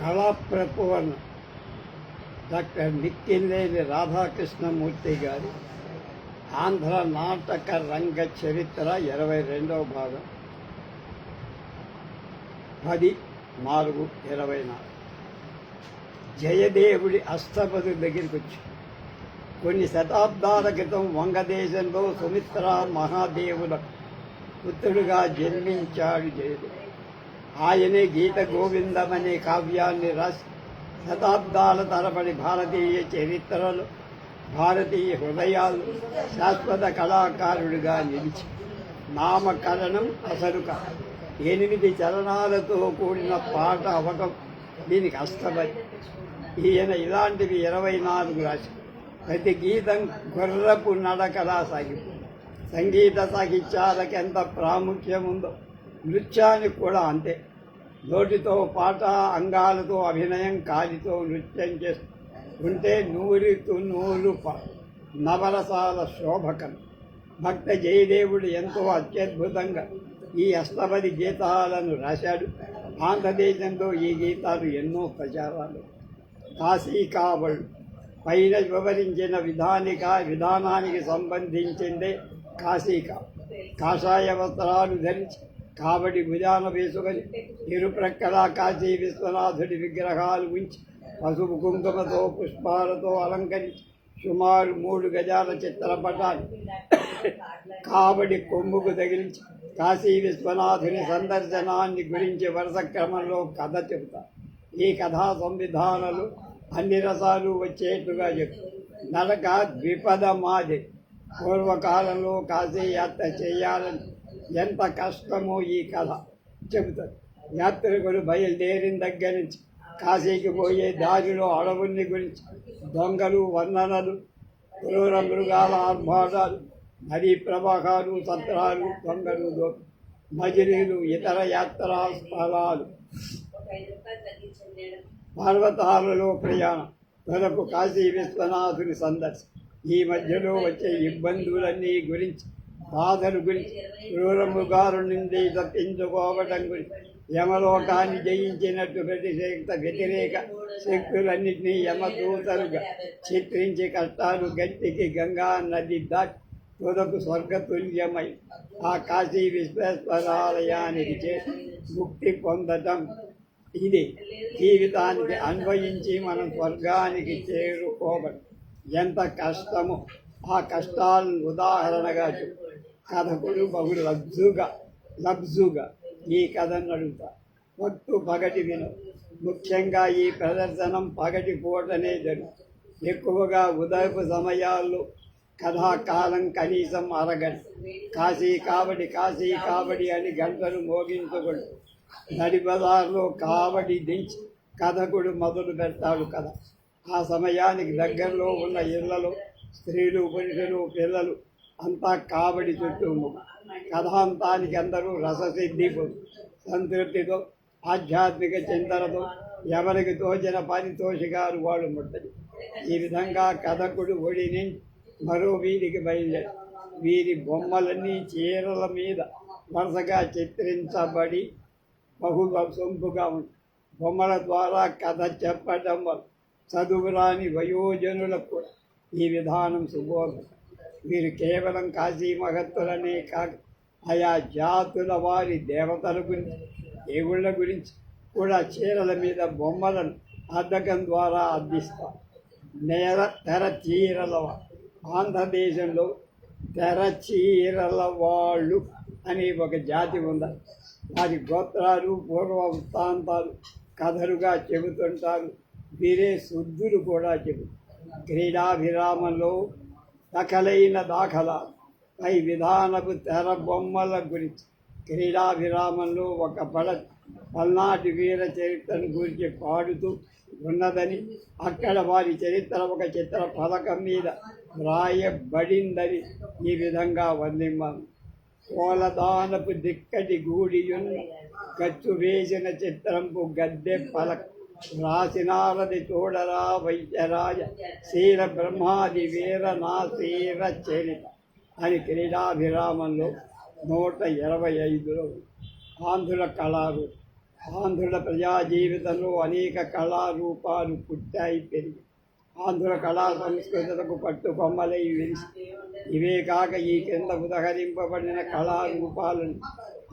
కళా డాక్టర్ నిక్కిలేని రాధాకృష్ణమూర్తి గారి ఆంధ్ర నాటక రంగ చరిత్ర ఇరవై రెండవ భాగం. పది నాలుగు ఇరవై నాలుగు. జయదేవుడి అష్టపతి దగ్గరికి వచ్చి కొన్ని శతాబ్దాల క్రితం వంగదేశంలో సుమిత్ర మహాదేవుల పుత్రుడుగా జన్మించాడు జయదేవుడు. ఆయనే గీత గోవిందం అనే కావ్యాన్ని రాసి శతాబ్దాల తరబడి భారతీయ చరిత్రలు భారతీయ హృదయాలు శాశ్వత కళాకారుడిగా నిలిచి నామకరణం అసలుక ఎనిమిది చరణాలతో కూడిన పాట అవటం దీనికి అస్తమది ఈయన ఇలాంటివి ఇరవై నాలుగు రాసి ప్రతి గీతం గుర్రపు నడకలా సాగిపోయింది. సంగీత సాహిత్యాలకు ఎంత ప్రాముఖ్యం ఉందో నృత్యానికి కూడా అంతే. నోటితో పాట అంగాలతో అభినయం కాలితో నృత్యం చేస్తూ ఉంటే నూరితు నూలు నవరసాల శోభకం. భక్త జయదేవుడు ఎంతో అత్యద్భుతంగా ఈ అష్టపది గీతాలను రాశాడు. ఆంధ్రదేశంలో ఈ గీతాలు ఎన్నో ప్రచారాలు. కాశీ కావళ్ళు పైన వివరించిన విధానిక విధానానికి సంబంధించిందే కాశీక కాషాయ వస్త్రాలు ధరించి కాబట్టి భుజాన వేసుకొని ఇరుప్రక్కల కాశీ విశ్వనాథుడి విగ్రహాలు ఉంచి పసుపు కుంకుమతో పుష్పాలతో అలంకరించి సుమారు మూడు గజాల చిత్రపటాలు కావడి కొమ్ముకు తగిలించి కాశీ విశ్వనాథుని సందర్శనాన్ని గురించి వరుస క్రమంలో కథ చెబుతారు ఈ కథా సంవిధానాలు అన్ని రసాలు వచ్చేట్టుగా చెప్తారు నడక ద్విపద మాది. పూర్వకాలంలో కాశీ యాత్ర చేయాలని ఎంత కష్టమో ఈ కథ చెబుతారు. యాత్రికులు బయలుదేరిన దగ్గర నుంచి కాశీకి పోయే దారిలో అడవుల్ని గురించి దొంగలు వర్ణనలు క్రూర మృగాల ఆర్భాటాలు నదీ ప్రవాహాలు సత్రాలు దొంగలు మజిలీలు ఇతర యాత్రా స్థలాలు పర్వతాలలో ప్రయాణం. తనకు కాశీ విశ్వనాథుని సందర్శన. ఈ మధ్యలో వచ్చే ఇబ్బందులన్నీ గురించి బాధలు గురించి క్రూరముగారు నుండి తప్పించుకోవటం గురించి యమలోకాన్ని జయించినట్టు ప్రతిశక్త వ్యతిరేక శక్తులన్నింటినీ యమదూతలుగా చిత్రించి కష్టాలు గట్టికి గంగా నది దాటి తుదకు స్వర్గతుల్యమై ఆ కాశీ విశ్వేశ్వరాలయానికి చేసి ముక్తి పొందటం. ఇది జీవితానికి అన్వయించి మనం స్వర్గానికి చేరుకోవడం ఎంత కష్టమో ఆ కష్టాలను ఉదాహరణగా చెప్పు. కథకుడు బహుడు లబ్జుగా లబ్జుగా ఈ కథను అడుగుతా. పొత్తు పగటి విను. ముఖ్యంగా ఈ ప్రదర్శనం పగటి పూటనే జరుగుతుంది ఎక్కువగా ఉదయపు సమయాల్లో కథాకాలం కనీసం అరగంట. కాశీ కావడి కాశీ కావడి అని గంటలు మోగించకూడదు నడి బజార్లో కావడి దించి కథకుడు మొదలు పెడతాడు కథ. ఆ సమయానికి దగ్గరలో ఉన్న ఇళ్ళలో స్త్రీలు పురుషులు పిల్లలు అంతా కాబడి చుట్టూ కథాంతానికి అందరూ రససిద్ధి సంతృప్తితో ఆధ్యాత్మిక చింతనతో ఎవరికి తోచిన పారితోషికాలు వాళ్ళు ముట్టడు. ఈ విధంగా కథకుడు ఒడిని మరో వీరికి బయలుదేరి వీరి బొమ్మలన్నీ చీరల మీద వరుసగా చిత్రించబడి బహు సొంపుగా ఉంది. బొమ్మల ద్వారా కథ చెప్పడం వల్ల చదువురాని వయోజనులకు కూడా ఈ విధానం సుబోధం. వీరు కేవలం కాశీ మహత్తులనే కాక ఆయా జాతుల వారి దేవతల గురించి దేవుళ్ళ గురించి కూడా చీరల మీద బొమ్మలను అద్దకం ద్వారా అందిస్తారు నేర తెర చీరల ఆంధ్రదేశంలో తెర చీరల వాళ్ళు అని ఒక జాతి ఉంది వారి గోత్రాలు పూర్వ వృత్తాంతాలు కథలుగా చెబుతుంటారు. వీరే శుద్ధులు కూడా చెబుతారు. క్రీడాభిరామంలో దఖలైన దాఖలా పై విధానపు తెర బొమ్మల గురించి క్రీడా విరామంలో ఒక పడ పల్నాటి వీర చరిత్రను గురించి పాడుతూ ఉన్నదని అక్కడ వారి చరిత్ర ఒక చిత్ర పథకం మీద వ్రాయబడిందని ఈ విధంగా వర్ణిమ్మాను కోలదానపు దిక్కటి గూడియున్న గచ్చు వేసిన చిత్రంపు గద్దె పలక రాసినారది చూడరా వైద్యరాజ శీల బ్రహ్మాది వీర నా శీర చరిత అని క్రీడాభిరామంలో నూట ఇరవై ఐదులో ఆంధ్రుల కళారు ఆంధ్రుల ప్రజా జీవితంలో అనేక కళారూపాలు పుట్టాయి పెరిగాయి ఆంధ్ర కళా సంస్కృతులకు పట్టుకొమ్మలై వెలిసి ఇవే. కాక ఈ కింద ఉదహరింపబడిన కళారూపాలను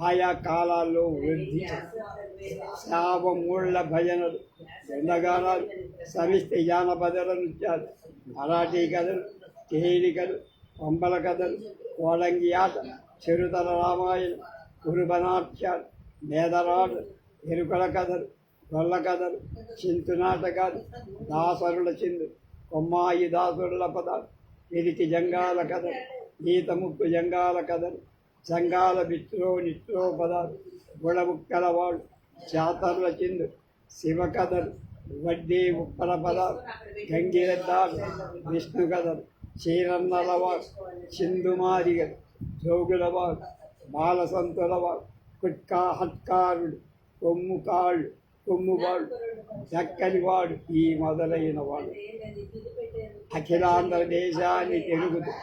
ఆయా కాలాల్లో వృద్ధి శాపమూళ్ళ భజనలు ఎండగానాలు సమిష్టి జానపదల నృత్యాలు మరాఠీ కథలు తేలికలు పంపల కథలు కోడంగి ఆట చిరుతల రామాయణం కురుబనాట్యాలు మేదరాడు ఎరుకల కథలు గొల్ల కథలు చింతు నాటకాలు దాసరుల చిందు కొమ్మాయి దాసురుల పదాలు పిరికి జంగాల కథలు ఈత ముక్కు జంగాల కథలు జంగాల బిత్రో నిత్రో పదాలు గుడముక్కలవాడు చాతర్ల చిందు శివ కథలు వడ్డీ ఉప్పల పదాలు గంగిరెద్దాలు విష్ణు కథలు చీరన్నలవాడు చిందుమారిగలు జోగులవాడు బాలసంతులవాడు కుట్కా హట్కారుడు కొమ్ముకాళ్ళు కొమ్మువాడు చక్కనివాడు ఈ మొదలైన వాడు అఖిలాంధ్ర దేశాన్ని తెలుగుతూ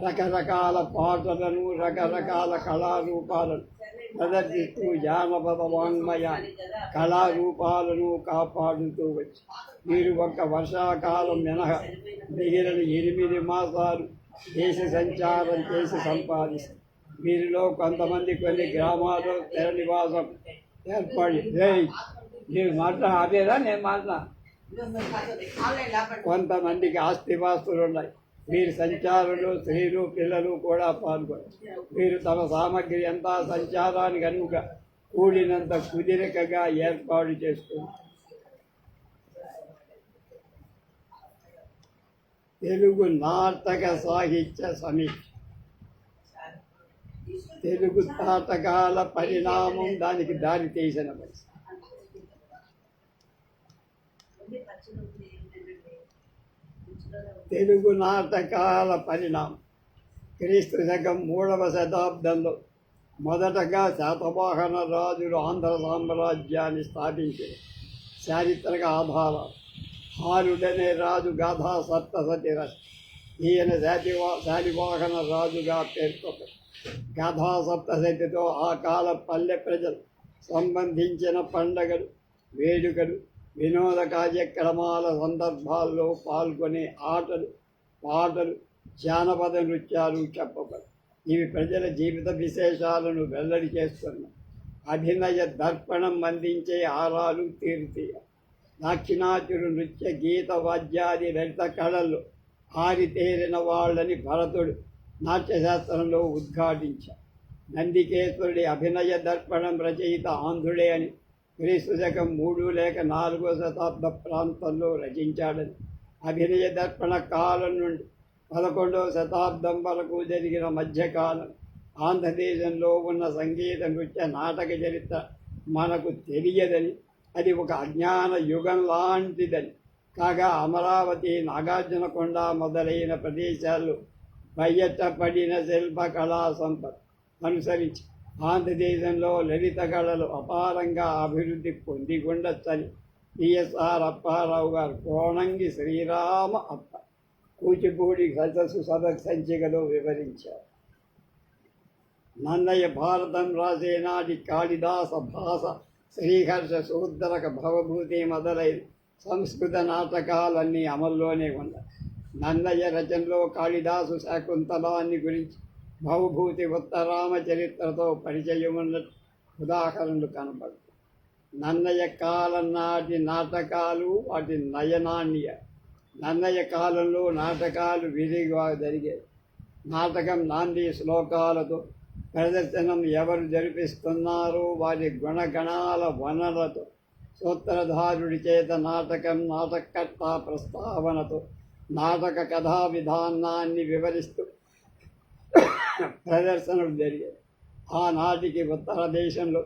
రకరకాల పాటలను రకరకాల కళారూపాలను ప్రదర్శిస్తూ జానపద వాంగ్మయ కళారూపాలను కాపాడుతూ వచ్చి మీరు ఒక్క వర్షాకాలం మినహా మిగిలిన ఎనిమిది మాసాలు దేశ సంచారం చేసి సంపాదిస్తారు వీరిలో కొంతమంది కొన్ని గ్రామాల్లో తెర నివాసం ఏర్పడి నేను మీరు మాట్లా అదేదా నేను మాట్లా కొంతమందికి ఆస్తిపాస్తులు ఉన్నాయి. వీరి సంచారులు స్త్రీలు పిల్లలు కూడా పాల్గొన్నారు మీరు తమ సామగ్రి అంతా సంచారానికి అనువుగా కూడినంత కుదిరికగా ఏర్పాటు చేసుకున్నారు తెలుగు నాటక సాహిత్య సమీక్ష. తెలుగు నాటకాల పరిణామం దానికి దారి తీసిన పరిస్థితి. తెలుగు నాటకాల పరిణామం. క్రీస్తు శకం మూడవ శతాబ్దంలో మొదటగా శాతవాహన రాజులు ఆంధ్ర సామ్రాజ్యాన్ని స్థాపించారు. చారిత్రక ఆధారాలు హారుడనే రాజు గాథా సప్తసతి రచ ఈయన శాతివా శాలివాహన రాజుగా పేర్కొన్నారు. గాథా సప్తసతితో ఆ కాల పల్లె ప్రజలు సంబంధించిన పండగలు వేడుకలు వినోద కార్యక్రమాల సందర్భాల్లో పాల్గొనే ఆటలు పాటలు జానపద నృత్యాలు చెప్పబడి ఇవి ప్రజల జీవిత విశేషాలను వెల్లడి చేస్తున్నాయి. అభినయ దర్పణం అందించే ఆరాలు తీరుతీయ దాక్షిణాచుడు నృత్య గీత వాద్యాది లలిత కళల్లో ఆరితేరిన వాళ్ళని భరతుడు నాట్యశాస్త్రంలో ఉద్ఘాటించారు నందికేశ్వరుడి అభినయ దర్పణం రచయిత ఆంధ్రుడే అని క్రీస్తు శకం మూడు లేక నాలుగో శతాబ్ద ప్రాంతంలో రచించాడని. అభినయ దర్పణ కాలం నుండి పదకొండవ శతాబ్దం వరకు జరిగిన మధ్యకాలం ఆంధ్రదేశంలో ఉన్న సంగీత నృత్య నాటక చరిత్ర మనకు తెలియదని అది ఒక అజ్ఞాన యుగం లాంటిదని. కాగా అమరావతి నాగార్జునకొండ మొదలైన ప్రదేశాల్లో బయటపడిన శిల్పకళా సంపద అనుసరించి ఆంధ్రదేశంలో లలిత కళలు అపారంగా అభివృద్ధి పొంది ఉండొచ్చని పిఎస్ఆర్ అప్పారావు గారు కోణంగి శ్రీరామ అప్ప కూచిపూడి సదస్సు సదసంచికలో సంచికలో వివరించారు. నన్నయ్య భారతం రాసేనాటి కాళిదాస భాష శ్రీహర్ష శూద్రక భవభూతి మొదలైన సంస్కృత నాటకాలన్నీ అమల్లోనే ఉన్నాయి. నన్నయ్య రచనలో కాళిదాసు శాకుంతలాన్ని గురించి భవభూతి ఉత్తరామ చరిత్రతో ఉన్న ఉదాహరణలు కనబడుతాయి. నన్నయ్య కాలం నాటి నాటకాలు వాటి నయనాణ్య. నన్నయ్య కాలంలో నాటకాలు విరిగా జరిగాయి. నాటకం నాంది శ్లోకాలతో ప్రదర్శనం ఎవరు జరిపిస్తున్నారో వారి గుణగణాల వనరులతో సూత్రధారుడి చేత నాటకం నాటకర్త ప్రస్తావనతో నాటక కథా విధానాన్ని వివరిస్తూ ప్రదర్శనలు జరిగాయి ఆనాటికి ఉత్తర దేశంలో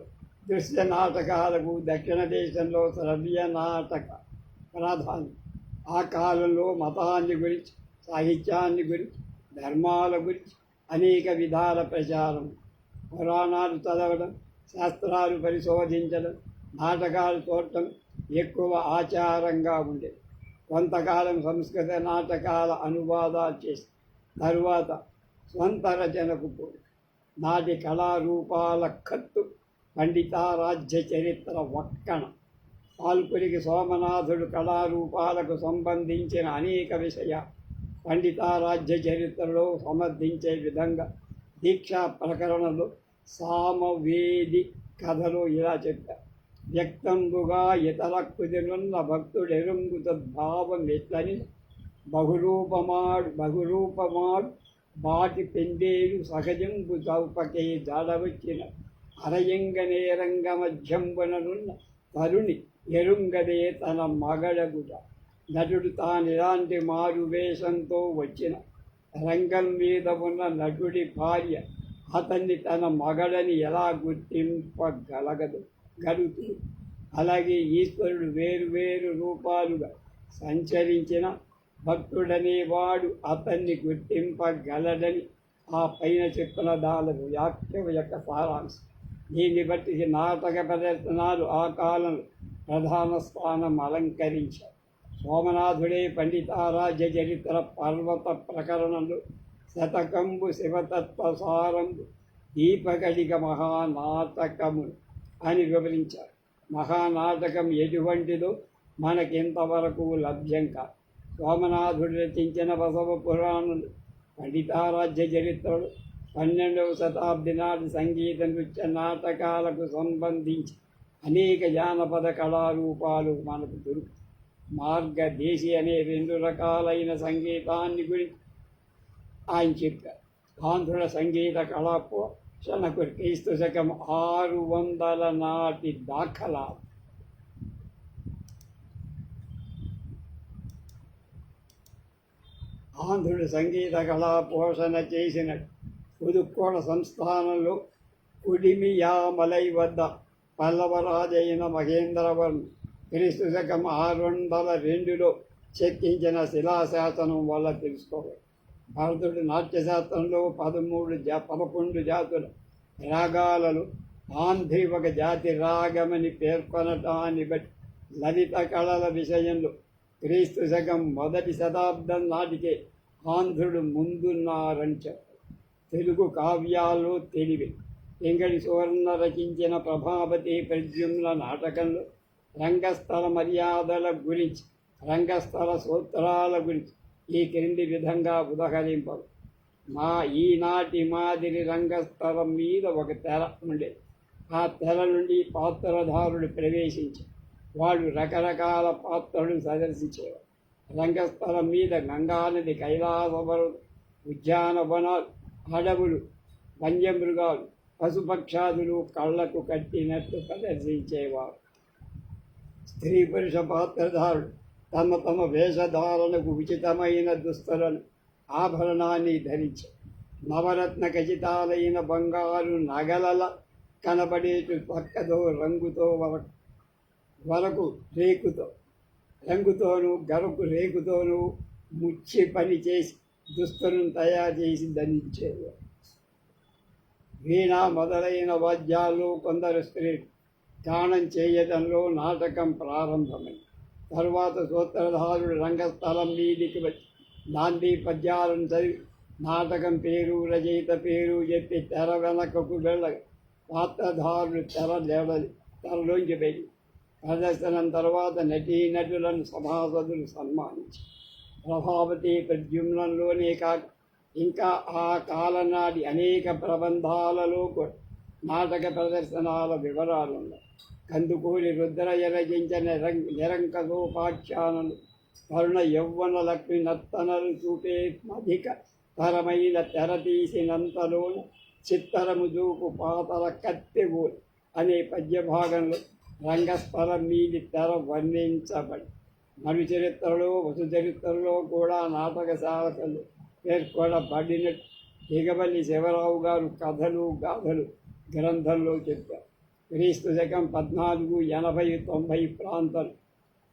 దృశ్య నాటకాలకు దక్షిణ దేశంలో శ్రవ్య నాటక ప్రాధాన్యం ఆ కాలంలో మతాన్ని గురించి సాహిత్యాన్ని గురించి ధర్మాల గురించి అనేక విధాల ప్రచారం. పురాణాలు చదవడం శాస్త్రాలు పరిశోధించడం నాటకాలు చూడటం ఎక్కువ ఆచారంగా ఉండేది. కొంతకాలం సంస్కృత నాటకాల అనువాదాలు చేసి తరువాత స్వంత రచనకు పోయి నాటి కళారూపాల కత్తు పండితారాజ్య చరిత్ర ఒక్కణ పాల్పురికి సోమనాథుడు కళారూపాలకు సంబంధించిన అనేక విషయ పండితారాజ్య చరిత్రలో సమర్థించే విధంగా దీక్షా ప్రకరణలు సామవేది కథలో ఇలా చెప్పారు వ్యక్తంబుగా ఇతర కుదిరున్న భక్తుడెరుంగు తద్భావం ఎట్లని? బహురూపమాడు బహురూపమాడు బాటి పెండేరు సహజంబు చౌపకే జాడవచ్చిన అరయంగ నేరంగ మధ్యంబుననున్న తరుణి ఎరుంగదే తన మగడగుట నటుడు తానిలాంటి మారు వేషంతో వచ్చిన రంగం మీద ఉన్న నటుడి భార్య అతన్ని తన మగడని ఎలా గుర్తింపగలగదు? గలుగుతుంది అలాగే ఈశ్వరుడు వేరు వేరు రూపాలుగా సంచరించిన భక్తుడనేవాడు అతన్ని గుర్తింపగలడని ఆ పైన చెప్పిన దాని వ్యాఖ్య యొక్క సారాంశం. దీన్ని బట్టి నాటక ప్రదర్శనాలు ఆ కాలంలో ప్రధాన స్థానం అలంకరించారు. సోమనాథుడే పండితారాజ్య చరిత్ర పర్వత ప్రకరణలు శతకంబు శివతత్వసారంబు దీపకళిక మహానాటకము అని వివరించారు. మహానాటకం ఎటువంటిదో మనకింతవరకు లభ్యం కాదు. సోమనాథుడు రచించిన బసవ పురాణులు పండితారాజ్య చరిత్రలు పన్నెండవ శతాబ్ది నాటి సంగీత నృత్య నాటకాలకు సంబంధించి అనేక జానపద కళారూపాలు మనకు దొరుకుతాయి. మార్గదేశి అనే రెండు రకాలైన సంగీతాన్ని గురించి ఆయన చెప్పారు. ఆంధ్రుల సంగీత కళా పోషణకు క్రీస్తు శకం ఆరు వందల నాటి దాఖలా ఆంధ్రుడు సంగీత కళా పోషణ చేసిన పుదుక్కోడ సంస్థానంలో కుడిమియామలై వద్ద పల్లవరాజైన మహేంద్రవర్మ క్రీస్తు శకం ఆరు వందల రెండులో చెక్కించిన శిలాశాసనం వల్ల తెలుసుకోవాలి. భరతుడు నాట్యశాస్త్రంలో పదమూడు జా పదకొండు జాతుల రాగాలలో ఆంధ్రి ఒక జాతి రాగమని పేర్కొనటాన్ని బట్టి లలిత కళల విషయంలో క్రీస్తు శకం మొదటి శతాబ్దం నాటికే ఆంధ్రుడు ముందున్నారని తెలుగు కావ్యాలు తెలివి. వెంకటి సువర్ణ రచించిన ప్రభావతి ప్రద్యుమ్న నాటకంలో రంగస్థల మర్యాదల గురించి రంగస్థల సూత్రాల గురించి ఈ క్రింది విధంగా ఉదహరింపరు మా ఈనాటి మాదిరి రంగస్థలం మీద ఒక తెర ఉండేది ఆ తెర నుండి పాత్రధారుడు ప్రవేశించారు వాడు రకరకాల పాత్రలు ప్రదర్శించేవారు. రంగస్థలం మీద గంగానది కైలాసవరం ఉద్యానవనాలు అడవులు వన్యమృగాలు పశుపక్షాదులు కళ్ళకు కట్టినట్టు ప్రదర్శించేవారు. స్త్రీ పురుష పాత్రధారులు తమ తమ వేషధారణకు ఉచితమైన దుస్తులను ఆభరణాన్ని ధరించి నవరత్న ఖచితాలైన బంగారు నగలల కనబడేటు పక్కతో రంగుతో వరకు వరకు రేకుతో రంగుతోనూ గరకు రేకుతోనూ ముచ్చి పని చేసి దుస్తులను తయారు చేసి ధరించేవారు వీణ మొదలైన వాద్యాలు కొందరు స్త్రీలు గానం చేయడంలో నాటకం ప్రారంభమైంది. తరువాత సూత్రధారుడు రంగస్థలం మీదికి వచ్చి నాంది పద్యాలను చదివి నాటకం పేరు రచయిత పేరు చెప్పి తెర వెనకకు వెళ్ళ పాత్రధారుడు తెర లేవలి తెరలోంచి వెళ్ళి ప్రదర్శనం తర్వాత నటీనటులను సభాసదులు సన్మానించి ప్రభావతి ప్రద్యుమ్నంలోనే కాక ఇంకా ఆ కాలనాటి అనేక ప్రబంధాలలో కూడా నాటక ప్రదర్శనాల వివరాలు ఉన్నాయి కందుకూరి రుద్రయ్య రచించిన నిరం నిరంకసోపాఖ్యానలు కరుణ యౌవన లక్ష్మి నర్తనలు చూపే అధిక తరమైన తెర తీసినంతలోన చిత్తరము చూపు పాతల కత్తిగూలు అనే పద్యభాగంలో రంగస్థలం మీది తెర వర్ణించబడి. మరు చరిత్రలో వసు చరిత్రలో కూడా నాటకశాలకలు పేర్కొనబడినట్టు దిగబల్లి శివరావు గారు కథలు గాథలు గ్రంథంలో చెప్పారు. క్రీస్తు శకం పద్నాలుగు ఎనభై తొంభై ప్రాంతం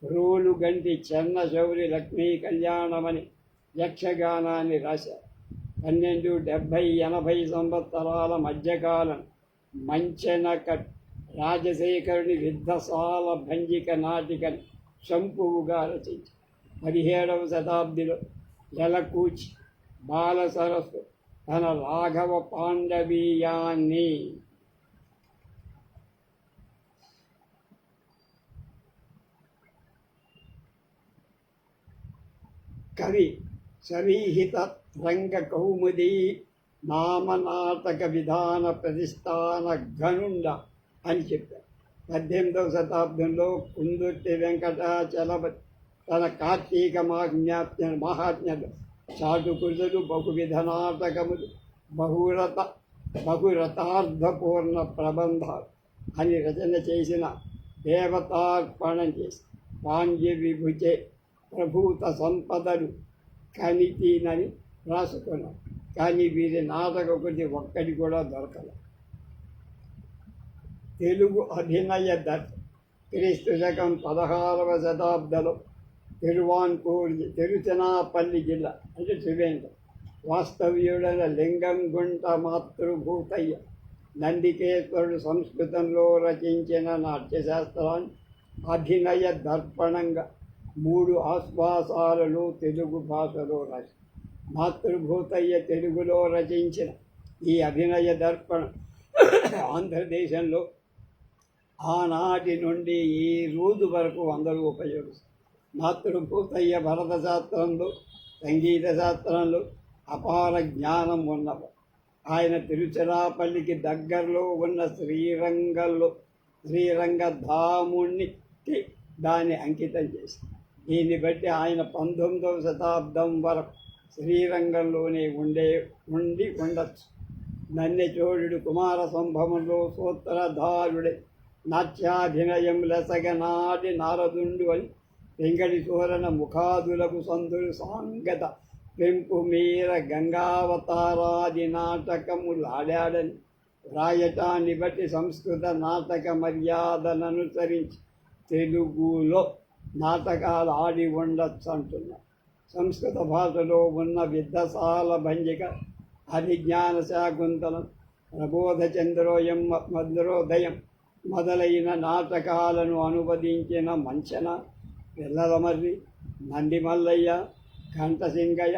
రోలు గంటి చెన్న శౌరి లక్ష్మీ కళ్యాణమని యక్షగానాన్ని రాశారు. పన్నెండు డెబ్భై ఎనభై సంవత్సరాల మధ్యకాలం మంచెనక రాజశేఖరుని విద్ధసాల భంజిక నాటికని శంపువుగా రచించి పదిహేడవ శతాబ్దిలో జలకూచి బాల సరస్సు తన రాఘవ పాండవీయాన్ని కవి సరీహిత రంగ కౌముదీ నామనాటక విధాన ప్రతిష్టాన ఘనుండ అని చెప్పారు. పద్దెనిమిదవ శతాబ్దంలో కుందుర్తి వెంకటాచలపతి తన కార్తీక మహాజ్ఞాప్య మహాత్మ్యలు చాటుకుదులు బహువిధ నాటకములు బహురత బహురథార్థపూర్ణ ప్రబంధాలు అని రచన చేసిన దేవతార్పణం చేసి పాండ్య విభుచే ప్రభూత సంపదలు కనితీనని రాసుకున్నాడు. కానీ వీరి నాటక కొద్ది ఒక్కటి కూడా దొరకలేదు. తెలుగు అభినయ దత్ క్రీస్తు శకం పదహారవ శతాబ్దంలో తిరువాన్కూర్ తిరుచనాపల్లి జిల్లా అంటే త్రివేంద్రం. వాస్తవ్యుడైన లింగం గుంట మాతృభూతయ్య నందికేశ్వరుడు సంస్కృతంలో రచించిన నాట్యశాస్త్రాన్ని అభినయ దర్పణంగా మూడు ఆశ్వాసాలను తెలుగు భాషలో రాసి మాతృభూతయ్య తెలుగులో రచించిన ఈ అభినయ దర్పణం ఆంధ్రదేశంలో ఆనాటి నుండి ఈ రోజు వరకు అందరూ ఉపయోగిస్తారు. మాతృభూతయ్య భరత శాస్త్రంలో సంగీత శాస్త్రంలో అపార జ్ఞానం ఉన్నవారు. ఆయన తిరుచిరాపల్లికి దగ్గరలో ఉన్న శ్రీరంగంలో శ్రీరంగధామునికి దాన్ని అంకితం చేశారు. దీన్ని బట్టి ఆయన పంతొమ్మిదవ శతాబ్దం వరకు శ్రీరంగంలోనే ఉండే ఉండి ఉండొచ్చు. నన్నెచోడు కుమార సంభవంలో సూత్రధారుడే నాట్యాభినయం లసగనాడి నారదుండు అని వెంకటి సూరణ ముఖాదులకు సందులు సాంగత పెంపు మీర గంగావతారాది నాటకములాడాడని రాయటాన్ని బట్టి సంస్కృత నాటక మర్యాదలనుసరించి తెలుగులో నాటకాలు ఆడి ఉండొచ్చు అంటున్నా సంస్కృత భాషలో ఉన్న విద్యసాల భంజిక అభిజ్ఞాన శాకుంతలం ప్రబోధ చంద్రోయం మధురోదయం మొదలైన నాటకాలను అనువదించిన మంచన పిల్లలమర్రి నందిమల్లయ్య ఘంటసింగయ్య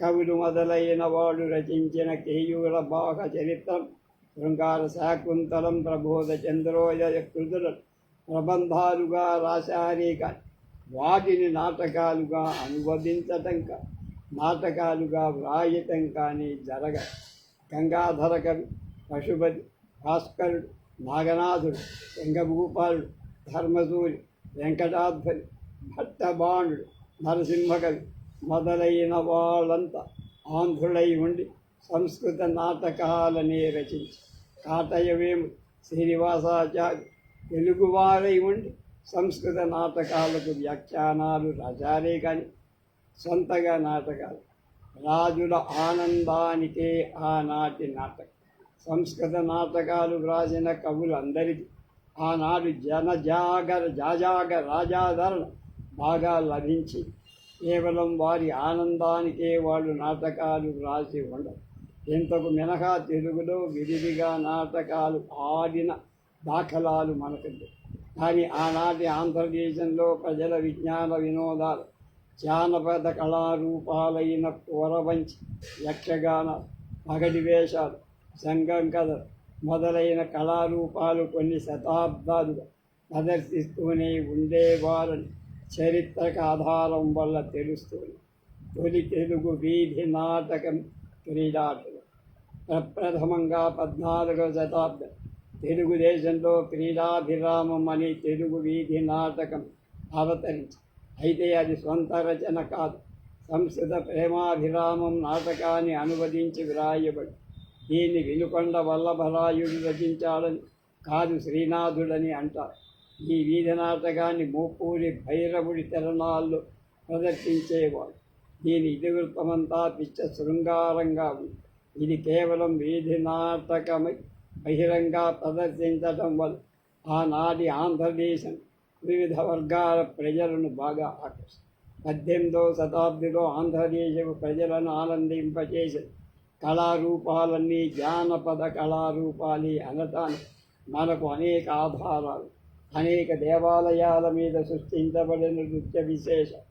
కవులు మొదలైన వాడు రచించిన కేయుల భాగ చరిత్రం శృంగార శాకుంతలం ప్రబోధ చంద్రోదయ కృతులు ప్రబంధాలుగా రాశారే కానీ వాటిని నాటకాలుగా అనువదించటం కా నాటకాలుగా వ్రాయటం కానీ జరగ. గంగాధర కవి పశుపతి భాస్కరుడు నాగనాథుడు వెంగభూపాలుడు ధర్మసూరి వెంకటాధ్వరి భట్టబాణుడు నరసింహకవి మొదలైన వాళ్ళంతా ఆంధ్రులై ఉండి సంస్కృత నాటకాలనే రచించి కాటయవేము శ్రీనివాసాచార్య తెలుగువారై ఉండి సంస్కృత నాటకాలకు వ్యాఖ్యానాలు రాశారే కానీ సొంతగా నాటకాలు రాజుల ఆనందానికే ఆనాటి నాటకం. సంస్కృత నాటకాలు వ్రాసిన కవులందరికీ ఆనాడు జనజాగర జాజాగ రాజాదరణ బాగా లభించి కేవలం వారి ఆనందానికే వాళ్ళు నాటకాలు వ్రాసి ఉండరు. ఇంతకు మినహా తెలుగులో విరివిగా నాటకాలు ఆడిన దాఖలాలు మనకు కానీ ఆనాటి ఆంధ్రదేశంలో ప్రజల విజ్ఞాన వినోదాలు జానపద కళారూపాలైన కూరవంచి యక్షగాన పగటి వేషాలు సంఘం కథ మొదలైన కళారూపాలు కొన్ని శతాబ్దాలుగా ప్రదర్శిస్తూనే ఉండేవారని చరిత్రక ఆధారం వల్ల తెలుస్తుంది. తొలి తెలుగు వీధి నాటకం క్రీడాటలు ప్రప్రథమంగా పద్నాలుగవ శతాబ్దం. తెలుగుదేశంలో క్రీడాభిరామం అని తెలుగు వీధి నాటకం అవతరించి అయితే అది సొంత రచన కాదు. సంస్కృత ప్రేమాభిరామం నాటకాన్ని అనువదించి వ్రాయబడి దీన్ని వినుకొండ వల్లభరాయుడు రచించాడని కాదు శ్రీనాథుడని అంటారు. ఈ వీధి నాటకాన్ని మూపూరి భైరవుడి తెరణాల్లో ప్రదర్శించేవాడు. దీని ఇతివృత్తమంతా పిచ్చ శృంగారంగా ఉంది. ఇది కేవలం వీధి నాటకమై బహిరంగ ప్రదర్శించటం వల్ల ఆనాటి ఆంధ్రదేశం వివిధ వర్గాల ప్రజలను బాగా ఆకర్షి పద్దెనిమిదవ శతాబ్దిలో ఆంధ్రదేశపు ప్రజలను ఆనందింపచేసింది కళారూపాలన్నీ జానపద కళారూపాలి అనటానికి మనకు అనేక ఆధారాలు. అనేక దేవాలయాల మీద సృష్టించబడిన నృత్య విశేషం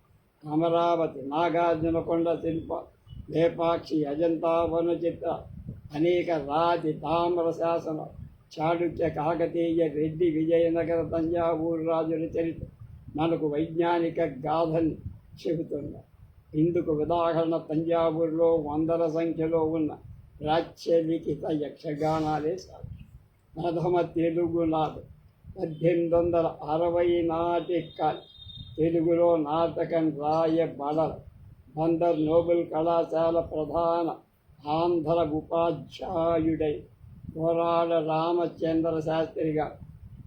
అమరావతి నాగార్జునకొండ శిల్ప లేపాక్షి అజంతా వన చిత్ర అనేక రాతి తామ్ర శాసన చాళుక్య కాకతీయ రెడ్డి విజయనగర తంజావూరు రాజుల చరిత్ర మనకు వైజ్ఞానిక గాథని చెబుతున్నారు. ఇందుకు ఉదాహరణ తంజావూరులో వందల సంఖ్యలో ఉన్న ప్రాచ్యలిఖిత యక్షగానాలే సాక్షి. ప్రథమ తెలుగు నాడు పద్దెనిమిది వందల అరవై నాటి కాలి తెలుగులో నాటకం రాయబడ బందర్ నోబెల్ కళాశాల ప్రధాన ఆంధ్ర ఉపాధ్యాయుడై పోరాడ రామచంద్ర శాస్త్రిగా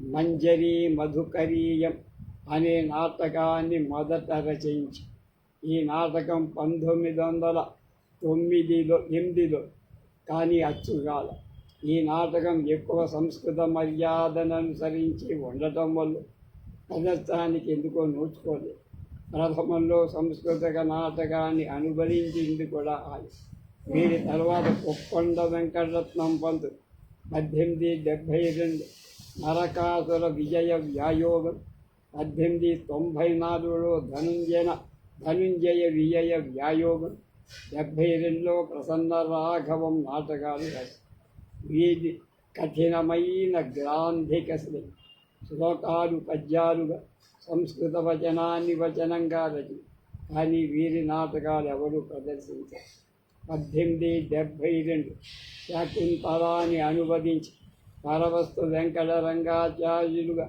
మంజరి మధుకరీయం అనే నాటకాన్ని మొదట రచించి ఈ నాటకం పంతొమ్మిది వందల తొమ్మిదిలో ఎనిమిదిలో కానీ అచ్చుగాల ఈ నాటకం ఎక్కువ సంస్కృత మర్యాదను అనుసరించి ఉండటం వల్ల ప్రదర్శనానికి ఎందుకో నోచుకోలేదు ప్రథమంలో సంస్కృత నాటకాన్ని అనుభవించింది కూడా ఆయన వీరి తర్వాత కొప్పండ వెంకటరత్నం పంతు పద్దెనిమిది డెబ్భై రెండు నరకాసుర విజయ వ్యాయోగం పద్దెనిమిది తొంభై నాలుగులో ధనుంజన ధనుంజయ విజయ వ్యాయోగం డెబ్భై రెండులో ప్రసన్న రాఘవం నాటకాలు వీరి కఠినమైన గ్రాంధిక శ్రీ శ్లోకాలు పద్యాలుగా సంస్కృత వచనాన్ని వచనంగా రచి. కానీ వీరి నాటకాలు ఎవరు ప్రదర్శించారు. పద్దెనిమిది డెబ్భై రెండు శాకుంతలాన్ని అనువదించి పరవస్తు వెంకట రంగాచార్యులుగా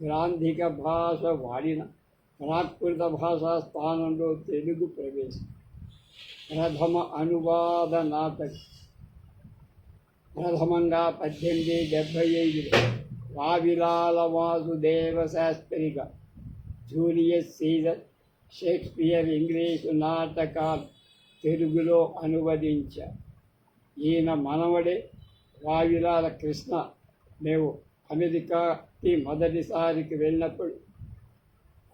గ్రాంధిక భాష వాడిన ప్రాకృత భాషా స్థానంలో తెలుగు ప్రవేశం. ప్రథమ అనువాద నాటకం ప్రథమంగా పద్దెనిమిది డెబ్భై ఐదులో వావిలాల వాసుదేవ శాస్త్రిగా జూలియస్ సీజర్ షేక్స్పియర్ ఇంగ్లీషు నాటకాలు తెలుగులో అనువదించారు. ఈయన మనవడే వావిలాల కృష్ణ. మేము అమెరికాకి మొదటిసారికి వెళ్ళినప్పుడు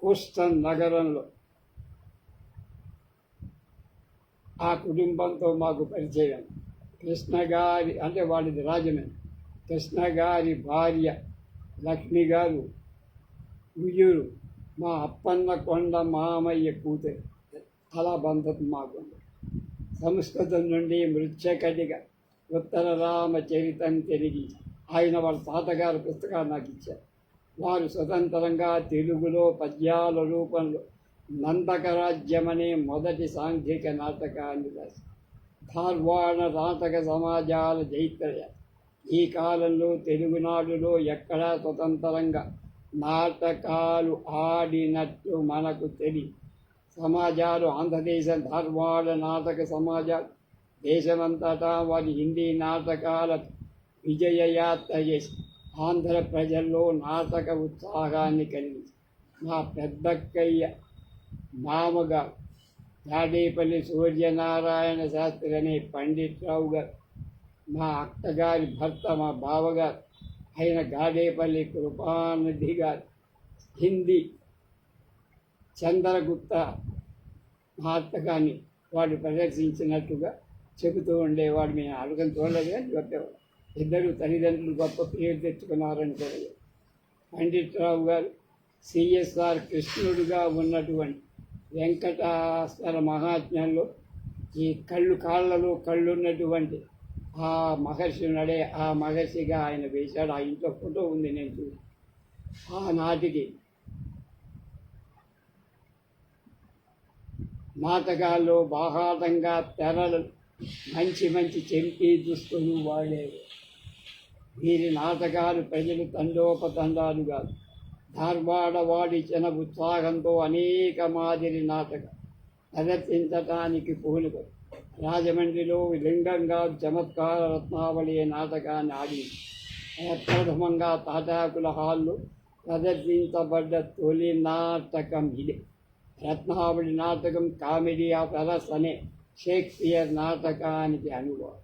హూస్టన్ నగరంలో. ఆ కుటుంబంతో మాకు పరిచయం. కృష్ణగారి అంటే వాళ్ళది రాజమండ్రి. కృష్ణగారి భార్య లక్ష్మి గారు ఉయ్యూరు మా అప్పన్న కొండ మామయ్య కూతురు. అలా బంధం మాకుంది సంస్కృతం నుండి మృత్యకటిగా ఉత్తర రామచరితం తిరిగి ఆయన వాళ్ళ తాతగారు పుస్తకాలు నాకు ఇచ్చారు. వారు స్వతంత్రంగా తెలుగులో పద్యాల రూపంలో నందకరాజ్యమనే మొదటి సాంఘిక నాటకాన్ని రాశారు. ధార్వాణ నాటక సమాజాల జైత్రయ ఈ కాలంలో తెలుగునాడులో ఎక్కడా స్వతంత్రంగా నాటకాలు ఆడినట్టు మనకు తెలియదు. సమాజాలు ఆంధ్రదేశం ధార్వాడ నాటక సమాజాలు దేశమంతటా వారి హిందీ నాటకాల విజయయాత్ర చేసి ఆంధ్ర ప్రజల్లో నాటక ఉత్సాహాన్ని కలిగించి మా పెద్దక్కయ్య మామగారు తాడేపల్లి సూర్యనారాయణ శాస్త్రి అనే పండిట్రావు గారు మా అక్కగారి భర్త మా బావగారు అయిన గాడేపల్లి కృపానిధి గారు హిందీ చంద్రగుప్త నాటకాన్ని వాడు ప్రదర్శించినట్టుగా చెబుతూ ఉండేవాడు. మేము అడగని చూడలేదు కానీ చెప్పేవాడు. ఇద్దరు తల్లిదండ్రులు గొప్ప పేరు తెచ్చుకున్నారని కూడా పండిట్రావు గారు సిఎస్ఆర్ కృష్ణుడుగా ఉన్నటువంటి వెంకటాస్వర మహాత్మ్యంలో ఈ కళ్ళు కాళ్ళలో కళ్ళు ఉన్నటువంటి ఆ మహర్షి నడే ఆ మహర్షిగా ఆయన వేశాడు. ఆ ఇంట్లో ఫోటో ఉంది నేను చూసి ఆనాటికి నాటకాల్లో బాహాటంగా తెరలు మంచి మంచి చెంపి దుస్తులు వాడేవి వీరి నాటకాలు ప్రజలు తండోపతండాలుగా ధార్వాడ వాడిచిన ఉత్సాహంతో అనేక మాదిరి నాటక ప్రదర్శించటానికి పూనుకొని రాజమండ్రిలో లింగంగా చమత్కార రత్నావళి నాటకాన్ని ఆడింది ప్రథమంగా తాటాకుల హాల్లో ప్రదర్శించబడ్డ తొలి నాటకం ఇదే. రత్నావళి నాటకం కామెడీ ఆఫ్ అరస్ అనే షేక్స్పియర్ నాటకానికి అనుభవం.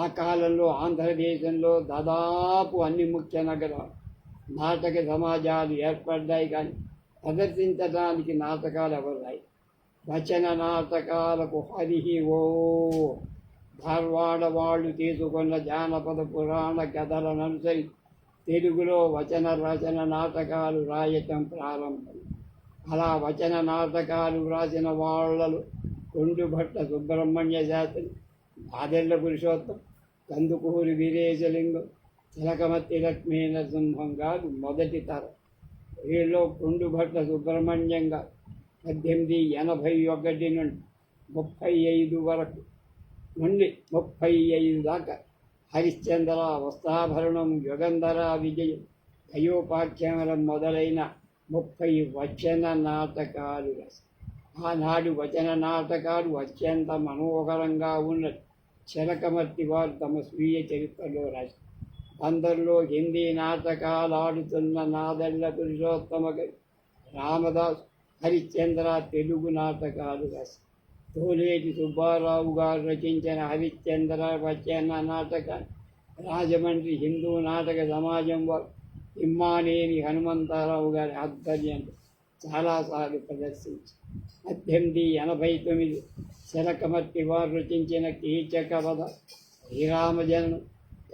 ఆ కాలంలో ఆంధ్రదేశంలో దాదాపు అన్ని ముఖ్య నగరాలు నాటక సమాజాలు ఏర్పడ్డాయి కానీ ప్రదర్శించడానికి నాటకాలు ఎవరు రాయి? వచన నాటకాలకు హరిహి ఓ. ధార్వాడ వాళ్ళు తీసుకున్న జానపద పురాణ కథలను అనుసరి తెలుగులో వచన రచన నాటకాలు రాయటం ప్రారంభం. అలా వచన నాటకాలు వ్రాసిన వాళ్ళలో కొండుభట్ట సుబ్రహ్మణ్య శాస్త్రి ఆదెళ్ళ పురుషోత్తం కందుకూరి వీరేశలింగం తిలకమతి లక్ష్మీ నరసింహం గారు మొదటి తరం. వీళ్ళు కొండుభట్ట సుబ్రహ్మణ్యం గారు పద్దెనిమిది ఎనభై ఒకటి నుండి ముప్పై ఐదు వరకు నుండి ముప్పై ఐదు దాకా హరిశ్చంద్ర వస్త్రాభరణం యుగంధర విజయం అయోపాఖ్యానం మొదలైన ముప్పై వచన నాటకాలు ఆనాడు వచన నాటకాలు అత్యంత మనోహరంగా ఉన్నది చిలకమర్తి వారు తమ స్వీయ చరిత్రలో రాశారు అందరిలో హిందీ నాటకాలు ఆడుతున్న నాదళ్ళ పురుషోత్తమ రామదాస్ హరిశ్చంద్ర తెలుగు నాటకాలు రాశారు తోలేటి సుబ్బారావు గారు రచించిన హరిశ్చంద్ర వచన నాటకాన్ని రాజమండ్రి హిందూ నాటక సమాజం వారు ఇమ్మానేని హనుమంతారావు గారి ఆధ్వర్యంలో చాలాసార్లు ప్రదర్శించి పద్దెనిమిది ఎనభై తొమ్మిది శనకమర్తి వారు రచించిన కీచక వధ శ్రీరామజనం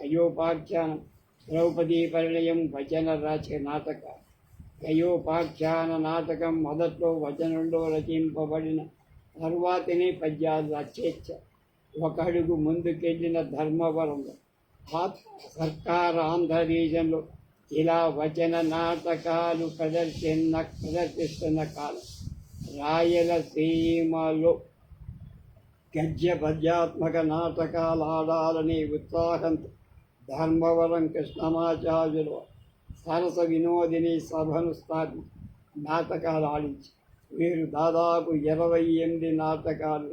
అయోపాఖ్యానం ద్రౌపదీ పరిణయం వచన రచ నాటక అయోపాఖ్యాన నాటకం మొదట్లో వచనంలో రచింపబడిన తరువాతనే పద్యాలు రచేచ్చ ఒక అడుగు ముందుకెళ్ళిన ధర్మవరంలో ఆ- సర్కార్ రీజన్లో ఇలా వచన నాటకాలు ప్రదర్శన ప్రదర్శిస్తున్న కాలం. రాయలసీమలో గద్య పద్యాత్మక నాటకాలు ఆడాలని ఉత్సాహంతో ధర్మవరం కృష్ణమాచార్యులు సరస వినోదిని సభను స్థాపించి నాటకాలు ఆడించి వీరు దాదాపు ఇరవై ఎనిమిది నాటకాలు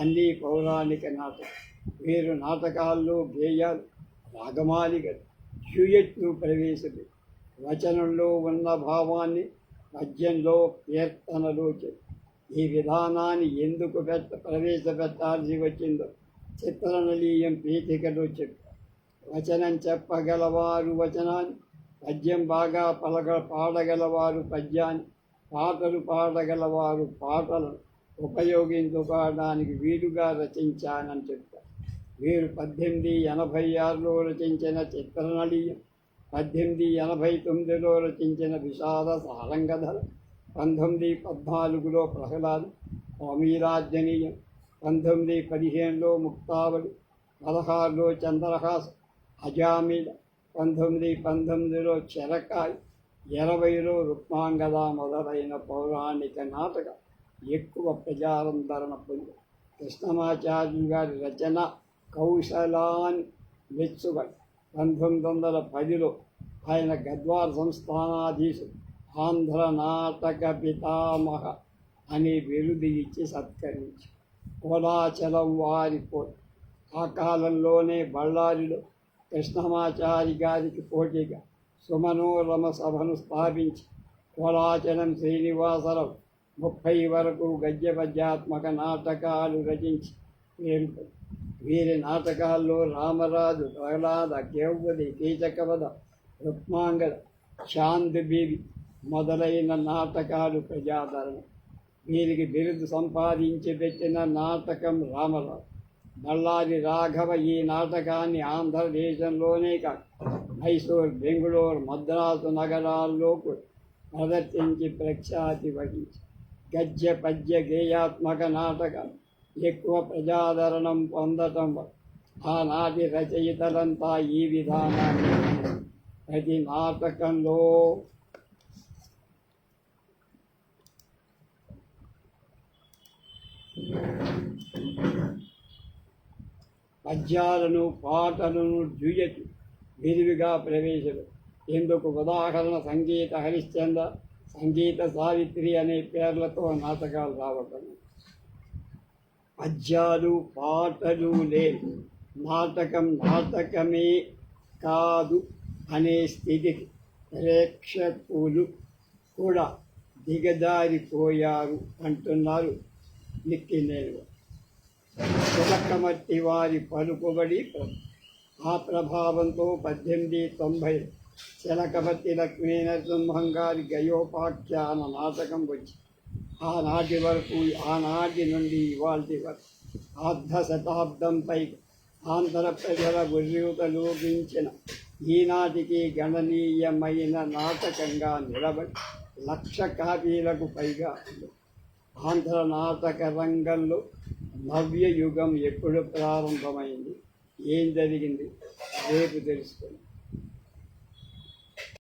అన్ని పౌరాణిక నాటకాలు. వీరు నాటకాల్లో గేయాలు రాగమాలికలు డ్యూయట్లు ప్రవేశపెట్టి వచనంలో ఉన్న భావాన్ని పద్యంలో కీర్తనలో చెప్పి ఈ విధానాన్ని ఎందుకు పెట్ట ప్రవేశపెట్టాల్సి వచ్చిందో చిత్రనలీయం పీఠికలో చెప్పారు. వచనం చెప్పగలవారు వచనాన్ని పద్యం బాగా పలక పాడగలవారు పద్యాన్ని పాటలు పాడగలవారు పాటలను ఉపయోగించుకోవడానికి వీలుగా రచించానని చెప్పారు. వీరు పద్దెనిమిది ఎనభై ఆరులో రచించిన చిత్రనళీయం పద్దెనిమిది ఎనభై తొమ్మిదిలో రచించిన విషాద సారంగధర పంతొమ్మిది పద్నాలుగులో ప్రహ్లాద్ స్వామిరాజనీయం పంతొమ్మిది పదిహేనులో ముక్తావళి పదహారులో చంద్రహాస్ అజామీల పంతొమ్మిది పంతొమ్మిదిలో చెరకాయ్ ఇరవైలో రుక్మాంగద మొదలైన పౌరాణిక నాటక ఎక్కువ ప్రజారంధరణ పొంది కృష్ణమాచార్యులు గారి రచన కౌశలాన్ని మెచ్చుబడి పంతొమ్మిది వందల పదిలో ఆయన గద్వార్ సంస్థానాధీశుడు. ఆంధ్ర నాటక పితామహ అనే బిరుదు ఇచ్చి సత్కరించి. కోలాచలం వారి ఆ కాలంలోనే బళ్ళారిలో కృష్ణమాచారి గారికి పోటీగా సుమనోరమ సభను స్థాపించి కోలాచలం శ్రీనివాసరావు ముప్పై వరకు గద్య పద్యాత్మక నాటకాలు రచించి పేరు వీరి నాటకాల్లో రామరాజు ప్రహ్లాద కేవది కీచకవద రుక్మాంగద శాంతిబీవి మొదలైన నాటకాలు ప్రజాదరణ. వీరికి బిరుదు సంపాదించి పెట్టిన నాటకం రామరాజు బళ్ళారి రాఘవ ఈ నాటకాన్ని ఆంధ్రదేశంలోనే కాక మైసూర్ బెంగుళూరు మద్రాసు నగరాల్లో కూడా ప్రదర్శించి ప్రఖ్యాతి వహించి గద్య పద్య గేయాత్మక నాటకం ఎక్కువ ప్రజాదరణం పొందటం ఆనాటి రచయితలంతా ఈ విధానాన్ని ప్రతి నాటకంలో పద్యాలను పాటలను డ్యూయట్ విరివిగా ప్రవేశం ఇందుకు ఉదాహరణ సంగీత హరిశ్చంద్ర సంగీత సావిత్రి అనే పేర్లతో నాటకాలు రావటం. పద్యాలు పాటలు లేవు. నాటకం నాటకమే కాదు అనే స్థితికి ప్రేక్షకులు కూడా దిగజారిపోయారు అంటున్నారు. నిక్కినేలు చిలకమట్టి వారి పలుకుబడి ఆ ప్రభావంతో పద్దెనిమిది తొంభై చిలకమట్టి లక్ష్మీ నరసింహం గారి గయోపాఖ్యాన నాటకం వచ్చి ఆనాటి వరకు ఆనాటి నుండి ఇవాళ వరకు అర్ధ శతాబ్దంపై ఆంధ్ర ప్రజల ఉర్యూతలోపించిన ఈనాటికి గణనీయమైన నాటకంగా నిలబడి లక్ష కాపీలకు పైగా ఆంధ్ర నాటక రంగంలో నవ్య యుగం ఎప్పుడు ప్రారంభమైంది? ఏం జరిగింది? రేపు తెలుసుకోండి